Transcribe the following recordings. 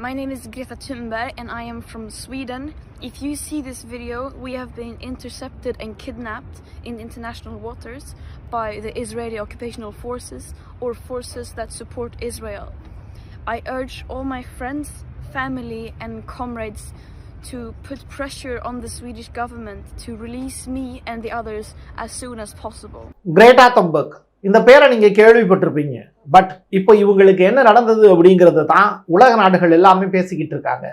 My name is Greta Thunberg and I am from Sweden. If you see this video, we have been intercepted and kidnapped in international waters by the Israeli occupational forces or forces that support Israel. I urge all my friends, family and comrades to put pressure on the Swedish government to release me and the others as soon as possible. Greta Thunberg இந்த பேரை நீங்கள் கேள்விப்பட்டிருப்பீங்க. But இப்போ இவங்களுக்கு என்ன நடந்தது அப்படிங்கிறது தான் உலக நாடுகள் எல்லாமே பேசிக்கிட்டு இருக்காங்க.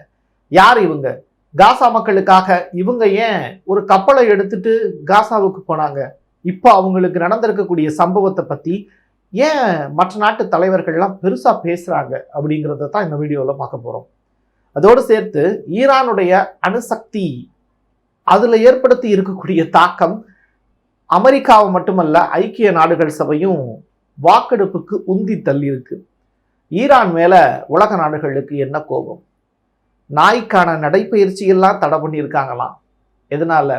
யார் இவங்க? காசா மக்களுக்காக இவங்க ஏன் ஒரு கப்பலை எடுத்துட்டு காசாவுக்கு போனாங்க? இப்போ அவங்களுக்கு நடந்திருக்கக்கூடிய சம்பவத்தை பற்றி ஏன் மற்ற நாட்டு தலைவர்கள்லாம் பெருசாக பேசுகிறாங்க அப்படிங்கிறத தான் இந்த வீடியோவில் பார்க்க போகிறோம் அதோடு சேர்த்து ஈரானுடைய அணுசக்தி அதில் ஏற்படுத்தி இருக்கக்கூடிய தாக்கம் அமெரிக்காவை மட்டுமல்ல ஐக்கிய நாடுகள் சபையும் வாக்கெடுப்புக்கு உந்தி தள்ளியிருக்கு. ஈரான் மேலே உலக நாடுகளுக்கு என்ன கோபம்? நாய்க்கான நடைப்பயிற்சியெல்லாம் தடை பண்ணியிருக்காங்களாம். எதனால்?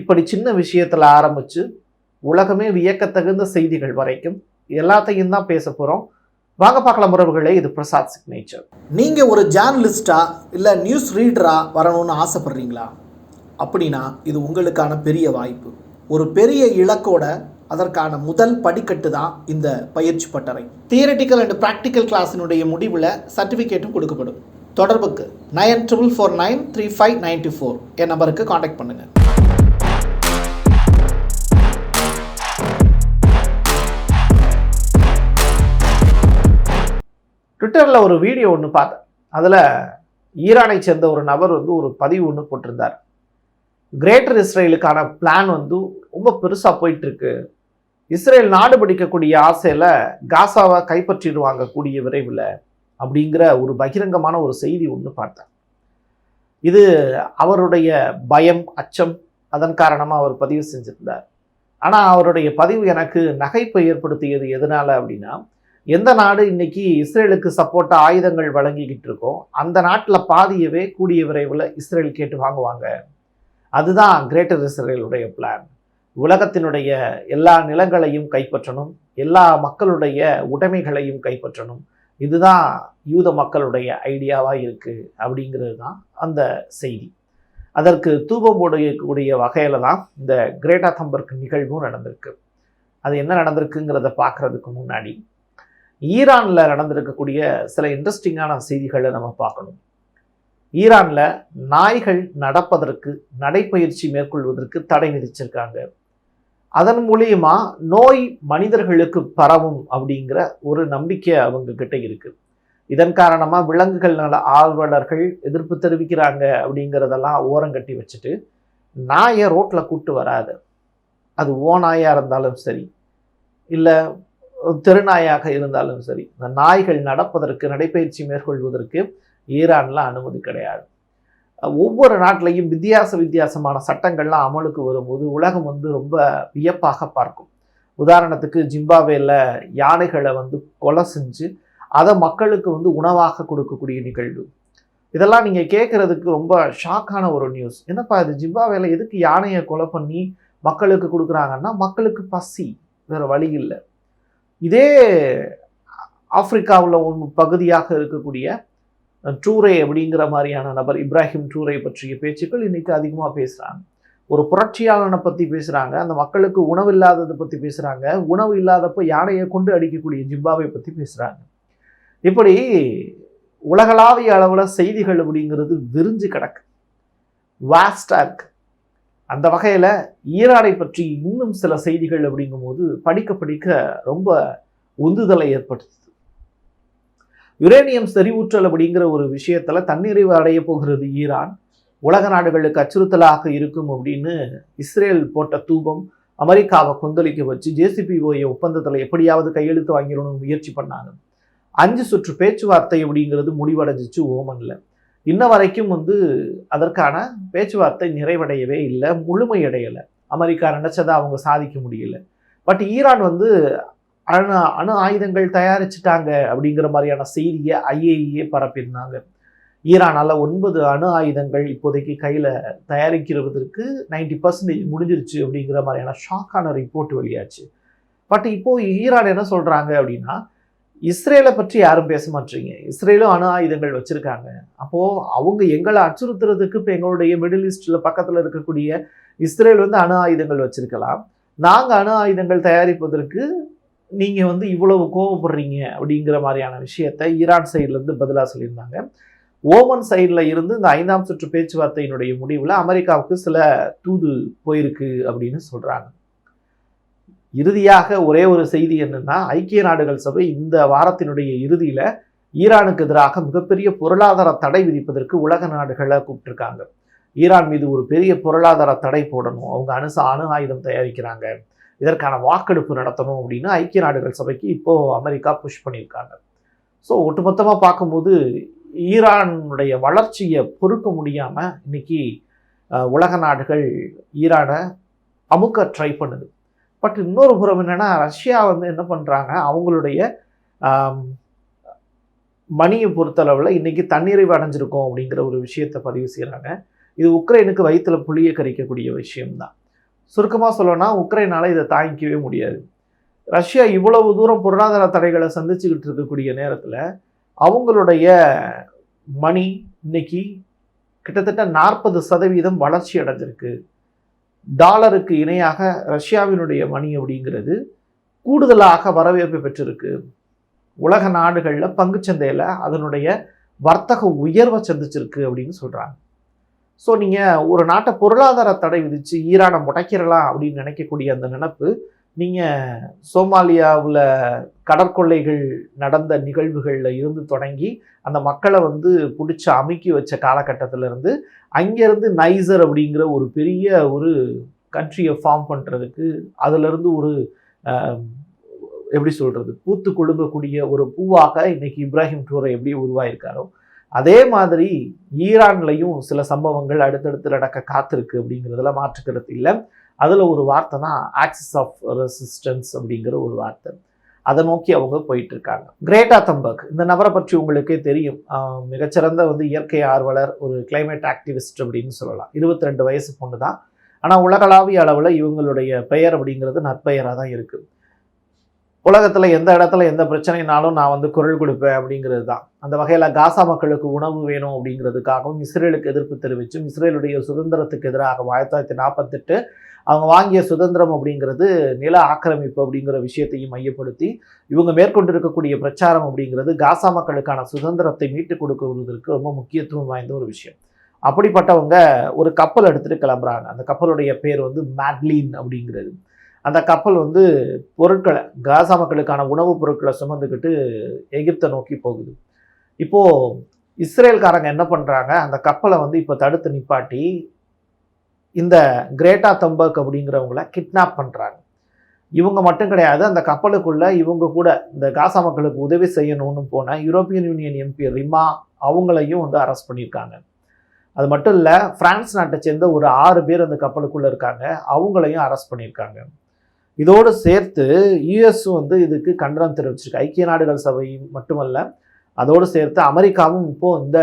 இப்படி சின்ன விஷயத்தில் ஆரம்பித்து உலகமே வியக்கத்தகுந்த செய்திகள் வரைக்கும் எல்லாத்தையும் தான் பேச போகிறோம் வாங்க பார்க்கலாம் உறவுகளே இது பிரசாத் சிக்னேச்சர். நீங்கள் ஒரு ஜேர்னலிஸ்டா இல்லை நியூஸ் ரீடராக வரணும்னு ஆசைப்படுறீங்களா? அப்படின்னா இது உங்களுக்கான பெரிய வாய்ப்பு. ஒரு பெரிய இலக்கோட அதற்கான முதல் படிக்கட்டு தான் இந்த பயிற்சி பட்டறை. தியரட்டிக்கல் அண்ட் ப்ராக்டிக்கல் கிளாஸினுடைய முடிவில் சர்டிஃபிகேட்டும் கொடுக்கப்படும். தொடர்புக்கு nine triple four nine three five ninety four என் நம்பருக்கு காண்டாக்ட் பண்ணுங்கள் ட்விட்டரில் ஒரு வீடியோ ஒன்று பார்த்தேன். அதில் ஈரானை சேர்ந்த ஒரு நபர் வந்து ஒரு பதிவு ஒன்று போட்டிருந்தார். கிரேட்டர் இஸ்ரேலுக்கான பிளான் வந்து ரொம்ப பெருசாக போயிட்டுருக்கு. இஸ்ரேல் நாடு பிடிக்கக்கூடிய ஆசையில் காசாவை கைப்பற்றிடுவாங்க கூடிய விரைவில் அப்படிங்கிற ஒரு பகிரங்கமான ஒரு செய்தி ஒன்று பார்த்தேன். இது அவருடைய பயம் அச்சம் அதன் காரணமாக அவர் பதிவு செஞ்சிருந்தார். ஆனால் அவருடைய பதிவு எனக்கு நகைப்பை ஏற்படுத்தியது எதனால் அப்படின்னா எந்த நாடு இன்னைக்கு இஸ்ரேலுக்கு சப்போர்ட்டாக ஆயுதங்கள் வழங்கிக்கிட்டு இருக்கோ அந்த நாட்டில் பாதியவே கூடிய விரைவில் இஸ்ரேல் கேட்டு வாங்குவாங்க. அதுதான் கிரேட்டர் இஸ்ரேலுடைய பிளான் உலகத்தினுடைய எல்லா நிலங்களையும் கைப்பற்றணும் எல்லா மக்களுடைய உடைமைகளையும் கைப்பற்றணும். இதுதான் யூத மக்களுடைய ஐடியாவாக இருக்குது அப்படிங்கிறது தான் அந்த செய்தி. அதற்கு தூபம் போடக்கூடிய வகையில் தான் இந்த கிரேட்டா தம்பர்க் நிகழ்வும் நடந்திருக்கு. அது என்ன நடந்திருக்குங்கிறத பார்க்கறதுக்கு முன்னாடி ஈரானில் நடந்திருக்கக்கூடிய சில இன்ட்ரெஸ்டிங்கான செய்திகளை நம்ம பார்க்கணும். ஈரானில் நாய்கள் நடப்பதற்கு நடைப்பயிற்சி மேற்கொள்வதற்கு தடை விதிச்சிருக்காங்க. அதன் மூலியமா நோய் மனிதர்களுக்கு பரவும் அப்படிங்கிற ஒரு நம்பிக்கை அவங்க கிட்ட இருக்கு. இதன் காரணமாக விலங்குகள் நல ஆர்வலர்கள் எதிர்ப்பு தெரிவிக்கிறாங்க அப்படிங்கிறதெல்லாம் ஓரங்கட்டி வச்சுட்டு நாயை ரோட்டில் கூட்டு வராது. அது ஓ இருந்தாலும் சரி இல்லை தெருநாயாக இருந்தாலும் சரி இந்த நாய்கள் நடப்பதற்கு நடைப்பயிற்சி மேற்கொள்வதற்கு ஈரான்ல அனுமதி கிடையாது. ஒவ்வொரு நாட்டிலையும் வித்தியாச வித்தியாசமான சட்டங்கள்லாம் அமலுக்கு வரும்போது உலகம் வந்து ரொம்ப வியப்பாக பார்க்கும். உதாரணத்துக்கு ஜிம்பாவேல யானைகளை வந்து கொலை செஞ்சு அதை மக்களுக்கு வந்து உணவாக கொடுக்கக்கூடிய நிகழ்வு. இதெல்லாம் நீங்கள் கேட்குறதுக்கு ரொம்ப ஷாக்கான ஒரு நியூஸ். என்னப்பா இது? ஜிம்பாவேல எதுக்கு யானையை கொலை பண்ணி மக்களுக்கு கொடுக்குறாங்கன்னா மக்களுக்கு பசி. வேறு வழி இல்லை. இதே ஆப்பிரிக்காவில் ஒரு பகுதியாக இருக்கக்கூடிய டூரே அப்படிங்கிற மாதிரியான நபர் இப்ராஹிம் டூரே பற்றிய பேச்சுக்கள் இன்றைக்கி அதிகமாக பேசுகிறாங்க ஒரு புரட்சியாளனை பற்றி பேசுகிறாங்க அந்த மக்களுக்கு உணவு இல்லாததை பற்றி பேசுகிறாங்க உணவு இல்லாதப்போ யானையை கொண்டு அடிக்கக்கூடிய ஜிம்பாவை பற்றி பேசுகிறாங்க இப்படி உலகளாவிய அளவில் செய்திகள் அப்படிங்கிறது விரிஞ்சு கிடக்கு. வாஸ்டாக இருக்கு. அந்த வகையில் ஈரானை பற்றி இன்னும் சில செய்திகள் அப்படிங்கும்போது படிக்க படிக்க ரொம்ப உந்துதலை ஏற்படுத்துது. யுரேனியம் செறிவூற்றல் அப்படிங்கிற ஒரு விஷயத்தில் தன்னிறைவு அடைய போகிறது ஈரான். உலக நாடுகளுக்கு அச்சுறுத்தலாக இருக்கும் அப்படின்னு இஸ்ரேல் போட்ட தூபம் அமெரிக்காவை கொந்தளிக்க வச்சு ஜேசிபிஓஏ ஒப்பந்தத்தில் எப்படியாவது கையெழுத்து வாங்கிடணும்னு முயற்சி பண்ணாங்க. அஞ்சு சுற்று பேச்சுவார்த்தை அப்படிங்கிறது முடிவடைஞ்சிச்சு ஓமனில். இன்ன வரைக்கும் வந்து அதற்கான பேச்சுவார்த்தை நிறைவடையவே இல்லை முழுமையடையலை. அமெரிக்கா நினச்சதை அவங்க சாதிக்க முடியல. பட் ஈரான் வந்து அணு அணு ஆயுதங்கள் தயாரிச்சிட்டாங்க அப்படிங்கிற மாதிரியான செய்தியை ஐஏஇஏ பரப்பியிருந்தாங்க. ஈரானால் ஒன்பது அணு ஆயுதங்கள் இப்போதைக்கு கையில் தயாரிக்கிறதுக்கு நைன்டி பர்சன்டேஜ் முடிஞ்சிருச்சு அப்படிங்கிற மாதிரியான ஷாக்கான ரிப்போர்ட் வெளியாச்சு. பட் இப்போது ஈரான் என்ன சொல்கிறாங்க அப்படின்னா இஸ்ரேலை பற்றி யாரும் பேச மாட்டீங்க. இஸ்ரேலும் அணு ஆயுதங்கள் வச்சுருக்காங்க. அப்போது அவங்க எங்களை அச்சுறுத்துறதுக்கு இப்போ எங்களுடைய மிடில் ஈஸ்டில் பக்கத்தில் இருக்கக்கூடிய இஸ்ரேல் வந்து அணு ஆயுதங்கள் வச்சுருக்கலாம். நாங்கள் அணு ஆயுதங்கள் தயாரிப்பதற்கு நீங்கள் வந்து இவ்வளவு கோவப்படுறீங்க அப்படிங்கிற மாதிரியான விஷயத்தை ஈரான் சைட்லேருந்து பதிலாக சொல்லியிருந்தாங்க. ஓமன் சைடில் இருந்து இந்த ஐந்தாம் சுற்று பேச்சுவார்த்தையினுடைய முடிவில் அமெரிக்காவுக்கு சில தூது போயிருக்கு அப்படின்னு சொல்கிறாங்க இறுதியாக ஒரே ஒரு செய்தி என்னென்னா ஐக்கிய நாடுகள் சபை இந்த வாரத்தினுடைய இறுதியில் ஈரானுக்கு எதிராக மிகப்பெரிய பொருளாதார தடை விதிப்பதற்கு உலக நாடுகளை கூப்பிட்டுருக்காங்க. ஈரான் மீது ஒரு பெரிய பொருளாதார தடை போடணும். அவங்க அணுச அணு ஆயுதம் தயாரிக்கிறாங்க. இதற்கான வாக்கெடுப்பு நடத்தணும் அப்படின்னு ஐக்கிய நாடுகள் சபைக்கு இப்போது அமெரிக்கா புஷ் பண்ணியிருக்காங்க. ஸோ ஒட்டுமொத்தமாக பார்க்கும்போது ஈரானுடைய வளர்ச்சியை பொறுக்க முடியாமல் இன்னைக்கு உலக நாடுகள் ஈரானை அமுக்க ட்ரை பண்ணுது. பட் இன்னொரு புறம் என்னென்னா ரஷ்யா வந்து என்ன பண்ணுறாங்க அவங்களுடைய மணியை பொறுத்தளவில் இன்றைக்கி தன்னிறைவு அடைஞ்சிருக்கோம் அப்படிங்கிற ஒரு விஷயத்தை பதிவு செய்கிறாங்க இது உக்ரைனுக்கு வயிற்றுல புளியை கரிக்கக்கூடிய விஷயம்தான். சுருக்கமாக சொல்லணும்னா உக்ரைனால் இதை தாங்கிக்கவே முடியாது. ரஷ்யா இவ்வளவு தூரம் பொருளாதார தடைகளை சந்திச்சுக்கிட்டு இருக்கக்கூடிய நேரத்தில் அவங்களுடைய மணி இன்னைக்கு கிட்டத்தட்ட நாற்பது சதவீதம் வளர்ச்சி அடைஞ்சிருக்கு. டாலருக்கு இணையாக ரஷ்யாவினுடைய மணி அப்படிங்கிறது கூடுதலாக வரவேற்பு பெற்றிருக்கு. உலக நாடுகளில் பங்குச்சந்தையில் அதனுடைய வர்த்தக உயர்வை சந்திச்சிருக்கு அப்படின்னு சொல்கிறாங்க ஸோ நீங்கள் ஒரு நாட்டை பொருளாதார தடை விதித்து ஈரானை முடைக்கிறலாம் அப்படின்னு நினைக்கக்கூடிய அந்த நினப்பு நீங்கள் சோமாலியாவில் கடற்கொள்ளைகள் நடந்த நிகழ்வுகளில் இருந்து தொடங்கி அந்த மக்களை வந்து பிடிச்சி அமுக்கி வச்ச காலகட்டத்திலேருந்து அங்கேருந்து நைசர் அப்படிங்கிற ஒரு பெரிய ஒரு கண்ட்ரியை ஃபார்ம் பண்ணுறதுக்கு அதுலேருந்து ஒரு எப்படி சொல்கிறது பூத்து கொடுக்கக்கூடிய ஒரு பூவாக இன்றைக்கி இப்ராஹிம் டூரை எப்படி உருவாயிருக்காரோ அதே மாதிரி ஈரான்லையும் சில சம்பவங்கள் அடுத்தடுத்து நடக்க காத்திருக்கு அப்படிங்கிறதுல மாற்றுக்கிறது இல்லை. அதில் ஒரு வார்த்தை தான் ஆக்சிஸ் ஆஃப் ரெசிஸ்டன்ஸ் அப்படிங்கிற ஒரு வார்த்தை. அதை நோக்கி அவங்க போயிட்டு இருக்காங்க கிரேட்டா தம்பக் இந்த நபரை பற்றி உங்களுக்கே தெரியும். மிகச்சிறந்த வந்து இயற்கை ஆர்வலர் ஒரு கிளைமேட் ஆக்டிவிஸ்ட் அப்படின்னு சொல்லலாம். 22 ரெண்டு வயசு பொண்ணு தான். ஆனால் உலகளாவிய அளவில் இவங்களுடைய பெயர் அப்படிங்கிறது நற்பெயராக தான் இருக்குது உலகத்தில் எந்த இடத்துல எந்த பிரச்சனைனாலும் நான் வந்து குரல் கொடுப்பேன் அப்படிங்கிறது தான். அந்த வகையில் காசா மக்களுக்கு உணவு வேணும் அப்படிங்கிறதுக்காகவும் இஸ்ரேலுக்கு எதிர்ப்பு தெரிவித்தும் இஸ்ரேலுடைய சுதந்திரத்துக்கு எதிராக ஆயிரத்தி தொள்ளாயிரத்தி நாற்பத்தெட்டு அவங்க வாங்கிய சுதந்திரம் அப்படிங்கிறது நில ஆக்கிரமிப்பு அப்படிங்கிற விஷயத்தையும் மையப்படுத்தி இவங்க மேற்கொண்டிருக்கக்கூடிய பிரச்சாரம் அப்படிங்கிறது காசா மக்களுக்கான சுதந்திரத்தை மீட்டுக் கொடுக்குவதற்கு ரொம்ப முக்கியத்துவம் வாய்ந்த ஒரு விஷயம். அப்படிப்பட்டவங்க ஒரு கப்பல் எடுத்துகிட்டு கிளம்புறாங்க. அந்த கப்பலுடைய பேர் வந்து மேட்லீன் அப்படிங்கிறது. அந்த கப்பல் வந்து பொருட்களை காசா மக்களுக்கான உணவுப் பொருட்களை சுமந்துக்கிட்டு எகிப்தை நோக்கி போகுது. இப்போது இஸ்ரேல்காரங்க என்ன பண்ணுறாங்க அந்த கப்பலை வந்து இப்போ தடுத்து நிப்பாட்டி இந்த கிரேட்டா தம்பக் அப்படிங்கிறவங்கள கிட்னாப் பண்ணுறாங்க இவங்க மட்டும் கிடையாது அந்த கப்பலுக்குள்ளே இவங்க கூட இந்த காசா மக்களுக்கு உதவி செய்யணும்னு போன யூரோப்பியன் யூனியன் எம்பி ரிமா அவங்களையும் வந்து அரெஸ்ட் பண்ணியிருக்காங்க. அது மட்டும் இல்லை ஃப்ரான்ஸ் நாட்டை சேர்ந்த ஒரு ஆறு பேர் அந்த கப்பலுக்குள்ளே இருக்காங்க அவங்களையும் அரெஸ்ட் பண்ணியிருக்காங்க. இதோடு சேர்த்து யுஎஸ் வந்து இதுக்கு கண்டனம் தெரிவிச்சிருக்கு. ஐக்கிய நாடுகள் சபை மட்டுமல்ல அதோடு சேர்த்து அமெரிக்காவும் இப்போது இந்த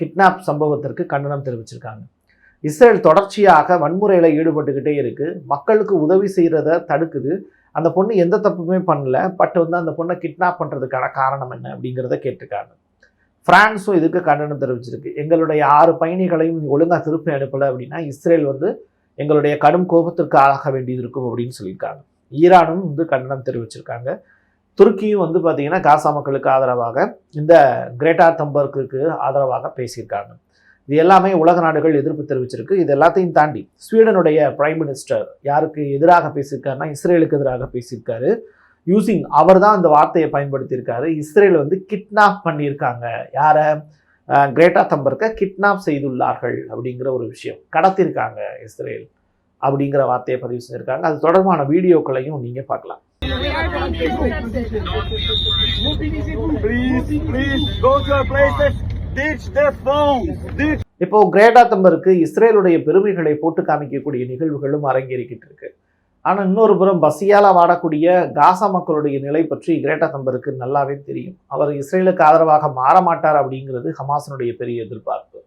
கிட்னாப் சம்பவத்திற்கு கண்டனம் தெரிவிச்சிருக்காங்க. இஸ்ரேல் தொடர்ச்சியாக வன்முறையில் ஈடுபட்டுக்கிட்டே இருக்குது மக்களுக்கு உதவி செய்கிறத தடுக்குது. அந்த பொண்ணு எந்த தப்புமே பண்ணல. பட் வந்து அந்த பொண்ணை கிட்னாப் பண்ணுறதுக்கான காரணம் என்ன அப்படிங்கிறத கேட்டிருக்காங்க. ஃப்ரான்ஸும் இதுக்கு கண்டனம் தெரிவிச்சிருக்கு. எங்களுடைய ஆறு பயணிகளையும் ஒழுங்காக திருப்பி அனுப்பலை அப்படின்னா இஸ்ரேல் வந்து எங்களுடைய கடும் கோபத்திற்கு ஆளாக வேண்டியது இருக்கும் அப்படின்னு சொல்லியிருக்காங்க. ஈரானும் வந்து கண்டனம் தெரிவிச்சிருக்காங்க. துருக்கியும் வந்து பார்த்தீங்கன்னா காசா மக்களுக்கு ஆதரவாக இந்த கிரேட்டா தம்பர்க்கு ஆதரவாக பேசியிருக்காங்க. இது எல்லாமே உலக நாடுகள் எதிர்ப்பு தெரிவிச்சிருக்கு. இது எல்லாத்தையும் தாண்டி ஸ்வீடனுடைய பிரைம் மினிஸ்டர் யாருக்கு எதிராக பேசியிருக்காருன்னா இஸ்ரேலுக்கு எதிராக பேசியிருக்காரு. யூசிங் அவர் தான் அந்த வார்த்தையை பயன்படுத்தியிருக்காரு. இஸ்ரேல் வந்து கிட்னாப் பண்ணியிருக்காங்க. யாரை? கிரேட்டா தம்பர்க்கை கிட்னாப் செய்துள்ளார்கள் அப்படிங்கிற ஒரு விஷயம். கடத்திருக்காங்க இஸ்ரேல் அப்படிங்கிற வார்த்தையை பதிவு செஞ்சுருக்காங்க. அது தொடர்பான வீடியோக்களையும் நீங்கள் பார்க்கலாம். இப்போ கிரேட்டா தம்பருக்கு இஸ்ரேலுடைய பெருமைகளை போட்டு காமிக்கக்கூடிய நிகழ்வுகளும் அரங்கேறிக்கிட்டு இருக்கு. ஆனால் இன்னொரு புறம் பசியால் வாடக்கூடிய காசா மக்களுடைய நிலை பற்றி கிரேட்டா தம்பருக்கு நல்லாவே தெரியும். அவர் இஸ்ரேலுக்கு ஆதரவாக மாற மாட்டார் அப்படிங்கிறது ஹமாசனுடைய பெரிய எதிர்பார்ப்பு.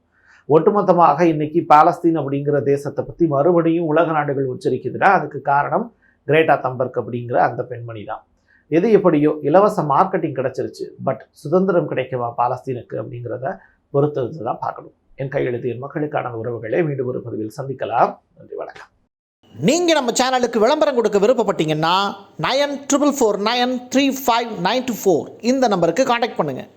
ஒட்டுமொத்தமாக இன்னைக்கு பாலஸ்தீன் அப்படிங்கிற தேசத்தை பற்றி மறுபடியும் உலக நாடுகள் உச்சரிக்குதுன்னா அதுக்கு காரணம் கிரேட்டா தம்பர்க் அப்படிங்கிற அந்த பெண்மணி தான். எது எப்படியோ இலவச மார்க்கெட்டிங் கிடைச்சிருச்சு பட் சுதந்திரம் கிடைக்குமா பாலஸ்தீனுக்கு அப்படிங்கிறத பொறுத்து தான் பார்க்கணும். என் கையெழுத்தின் மக்களுக்கான உறவுகளை மீண்டும் ஒரு பதிவில் சந்திக்கலாம். நன்றி வணக்கம். நீங்கள் நம்ம சேனலுக்கு விளம்பரம் கொடுக்க விருப்பப்பட்டீங்கன்னா nine triple four nine three five nine two four இந்த நம்பருக்கு காண்டாக்ட் பண்ணுங்கள்